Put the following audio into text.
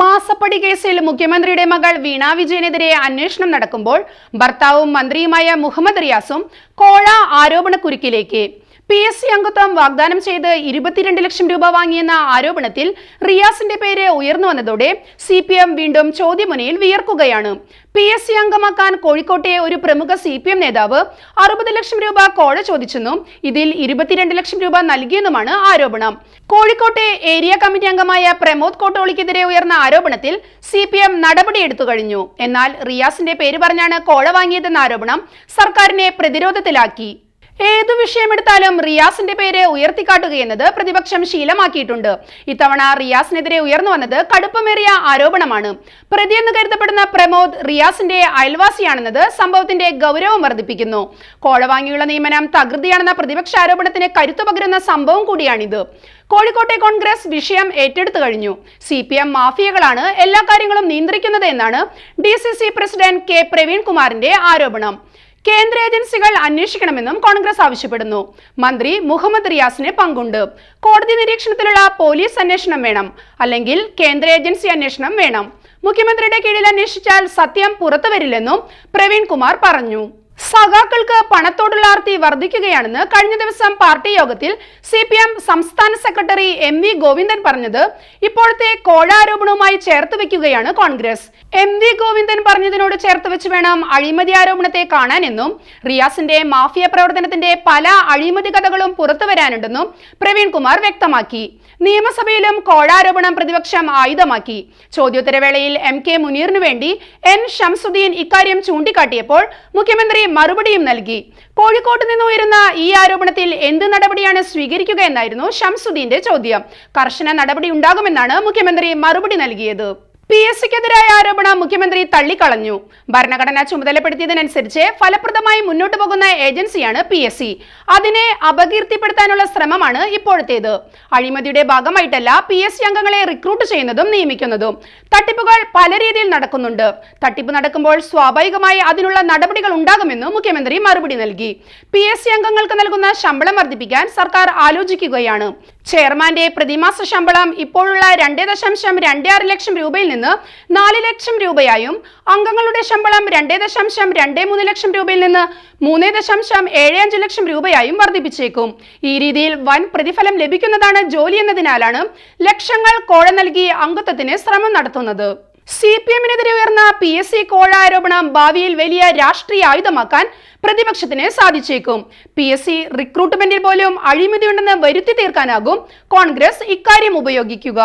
മാസപ്പടി കേസിൽ മുഖ്യമന്ത്രിയുടെ മകൾ വീണ വിജയനെതിരെ അന്വേഷണം നടക്കുമ്പോൾ ഭർത്താവും മന്ത്രിയുമായ മുഹമ്മദ് റിയാസും കോഴ ആരോപണക്കുരുക്കിലേക്ക്. പി എസ് സി അംഗത്വം വാഗ്ദാനം ചെയ്ത് ഇരുപത്തിരണ്ട് ലക്ഷം രൂപ വാങ്ങിയെന്ന ആരോപണത്തിൽ റിയാസിന്റെ പേര് ഉയർന്നു വന്നതോടെ സി പി എം വീണ്ടും ചോദ്യമുനയിൽ വിയർക്കുകയാണ്. പി എസ് സി അംഗമാക്കാൻ കോഴിക്കോട്ടെ ഒരു പ്രമുഖ സി പി എം നേതാവ് അറുപത് ലക്ഷം രൂപ കോഴ ചോദിച്ചെന്നും ഇതിൽ ഇരുപത്തിരണ്ട് ലക്ഷം രൂപ നൽകിയെന്നുമാണ് ആരോപണം. കോഴിക്കോട്ടെ ഏരിയ കമ്മിറ്റി അംഗമായ പ്രമോദ് കോട്ടോളിക്കെതിരെ ഉയർന്ന ആരോപണത്തിൽ സി പി എം നടപടിയെടുത്തു കഴിഞ്ഞു. എന്നാൽ റിയാസിന്റെ പേര് പറഞ്ഞാണ് കോഴ വാങ്ങിയതെന്ന ആരോപണം സർക്കാരിനെ പ്രതിരോധത്തിലാക്കി. ഏതു വിഷയമെടുത്താലും റിയാസിന്റെ പേര് ഉയർത്തിക്കാട്ടുകയെന്നത് പ്രതിപക്ഷം ശീലമാക്കിയിട്ടുണ്ട്. ഇത്തവണ റിയാസിനെതിരെ ഉയർന്നു വന്നത് കടുപ്പമേറിയ ആരോപണമാണ്. പ്രതിയെന്ന് കരുതപ്പെടുന്ന പ്രമോദ് റിയാസിന്റെ അയൽവാസിയാണെന്നത് സംഭവത്തിന്റെ ഗൗരവം വർദ്ധിപ്പിക്കുന്നു. കോഴ വാങ്ങിയുള്ള നിയമനം തകൃതിയാണെന്ന പ്രതിപക്ഷ ആരോപണത്തിന് കരുത്തു പകരുന്ന സംഭവം കൂടിയാണിത്. കോഴിക്കോട്ടെ കോൺഗ്രസ് വിഷയം ഏറ്റെടുത്തു കഴിഞ്ഞു. സി പി എം മാഫിയകളാണ് എല്ലാ കാര്യങ്ങളും നിയന്ത്രിക്കുന്നത് എന്നാണ് D C C president K പ്രവീൺകുമാറിന്റെ ആരോപണം. കേന്ദ്ര ഏജൻസികൾ അന്വേഷിക്കണമെന്നും കോൺഗ്രസ് ആവശ്യപ്പെടുന്നു. മന്ത്രി മുഹമ്മദ് റിയാസിന് പങ്കുണ്ട്. കോടതി നിരീക്ഷണത്തിലുള്ള പോലീസ് അന്വേഷണം വേണം. അല്ലെങ്കിൽ കേന്ദ്ര ഏജൻസി അന്വേഷണം വേണം. മുഖ്യമന്ത്രിയുടെ കീഴിൽ അന്വേഷിച്ചാൽ സത്യം പുറത്തുവരില്ലെന്നും പ്രവീൺ കുമാർ പറഞ്ഞു. സഖാക്കൾക്ക് പണത്തോടുള്ള ആർത്തി വർദ്ധിക്കുകയാണെന്ന് കഴിഞ്ഞ ദിവസം പാർട്ടി യോഗത്തിൽ സി പി എം സംസ്ഥാന സെക്രട്ടറി എം വി ഗോവിന്ദൻ പറഞ്ഞത് ഇപ്പോഴത്തെ കോഴാരോപണവുമായി ചേർത്ത് വെക്കുകയാണ് കോൺഗ്രസ്. എം വി ഗോവിന്ദൻ പറഞ്ഞതിനോട് ചേർത്ത് വെച്ച് വേണം അഴിമതി ആരോപണത്തെ കാണാനെന്നും റിയാസിന്റെ മാഫിയ പ്രവർത്തനത്തിന്റെ പല അഴിമതി കഥകളും പുറത്തു വരാനുണ്ടെന്നും പ്രവീൺ കുമാർ വ്യക്തമാക്കി. നിയമസഭയിലും കോഴാരോപണം പ്രതിപക്ഷം ആയുധമാക്കി. ചോദ്യോത്തരവേളയിൽ എം കെ മുനീറിനു വേണ്ടി എൻ. ഷംസുദ്ദീൻ ഇക്കാര്യം ചൂണ്ടിക്കാട്ടിയപ്പോൾ മുഖ്യമന്ത്രി മറുപടിയും നൽകി. കോഴിക്കോട്ട് നിന്ന് ഉയരുന്ന ഈ ആരോപണത്തിൽ എന്ത് നടപടിയാണ് സ്വീകരിക്കുക എന്നായിരുന്നു ഷംസുദ്ദീന്റെ ചോദ്യം. കർശന നടപടി ഉണ്ടാകുമെന്നാണ് മുഖ്യമന്ത്രി മറുപടി നൽകിയത്. പി എസ് സിക്കെതിരായ ആരോപണം മുഖ്യമന്ത്രി തള്ളിക്കളഞ്ഞു. ഭരണഘടന ചുമതലപ്പെടുത്തിയതിനനുസരിച്ച് ഫലപ്രദമായി മുന്നോട്ട് പോകുന്ന ഏജൻസിയാണ് പി എസ് സി. അതിനെ അപകീർത്തിപ്പെടുത്താനുള്ള ശ്രമമാണ് ഇപ്പോഴത്തേത്. അഴിമതിയുടെ ഭാഗമായിട്ടല്ല പി എസ് സി അംഗങ്ങളെ റിക്രൂട്ട് ചെയ്യുന്നതും നിയമിക്കുന്നതും. തട്ടിപ്പുകൾ പല രീതിയിൽ നടക്കുന്നുണ്ട്. തട്ടിപ്പ് നടക്കുമ്പോൾ സ്വാഭാവികമായി അതിനുള്ള നടപടികൾ ഉണ്ടാകുമെന്നും മുഖ്യമന്ത്രി മറുപടി നൽകി. പി എസ് സി അംഗങ്ങൾക്ക് നൽകുന്ന ശമ്പളം വർദ്ധിപ്പിക്കാൻ സർക്കാർ ആലോചിക്കുകയാണ്. ചെയർമാന്റെ പ്രതിമാസ ശമ്പളം ഇപ്പോഴുള്ള രണ്ട് ദശാംശം രണ്ട് ആറ് ലക്ഷം രൂപയിൽ നിന്ന് നാല് ലക്ഷം രൂപയായും അംഗങ്ങളുടെ ശമ്പളം രണ്ട് ദശാംശം രണ്ട് മൂന്ന് ലക്ഷം രൂപയിൽ നിന്ന് മൂന്ന് ദശാംശം ഏഴ് അഞ്ച് ലക്ഷം രൂപയായും വർദ്ധിപ്പിച്ചേക്കും. ഈ രീതിയിൽ വൻ പ്രതിഫലം ലഭിക്കുന്നതാണ് ജോലി എന്നതിനാലാണ് ലക്ഷങ്ങൾ കോഴ നൽകി അംഗത്വത്തിന് ശ്രമം നടത്തുന്നത്. സി പി എമ്മിനെതിരെ ഉയർന്ന പി എസ് സി കോഴ ആരോപണം ഭാവിയിൽ വലിയ രാഷ്ട്രീയ ആയുധമാക്കാൻ പ്രതിപക്ഷത്തിന് സാധിച്ചേക്കും. പി എസ് സി റിക്രൂട്ട്മെന്റിൽ പോലും അഴിമതിയുണ്ടെന്ന് വരുത്തി തീർക്കാനാകും കോൺഗ്രസ് ഇക്കാര്യം ഉപയോഗിക്കുക.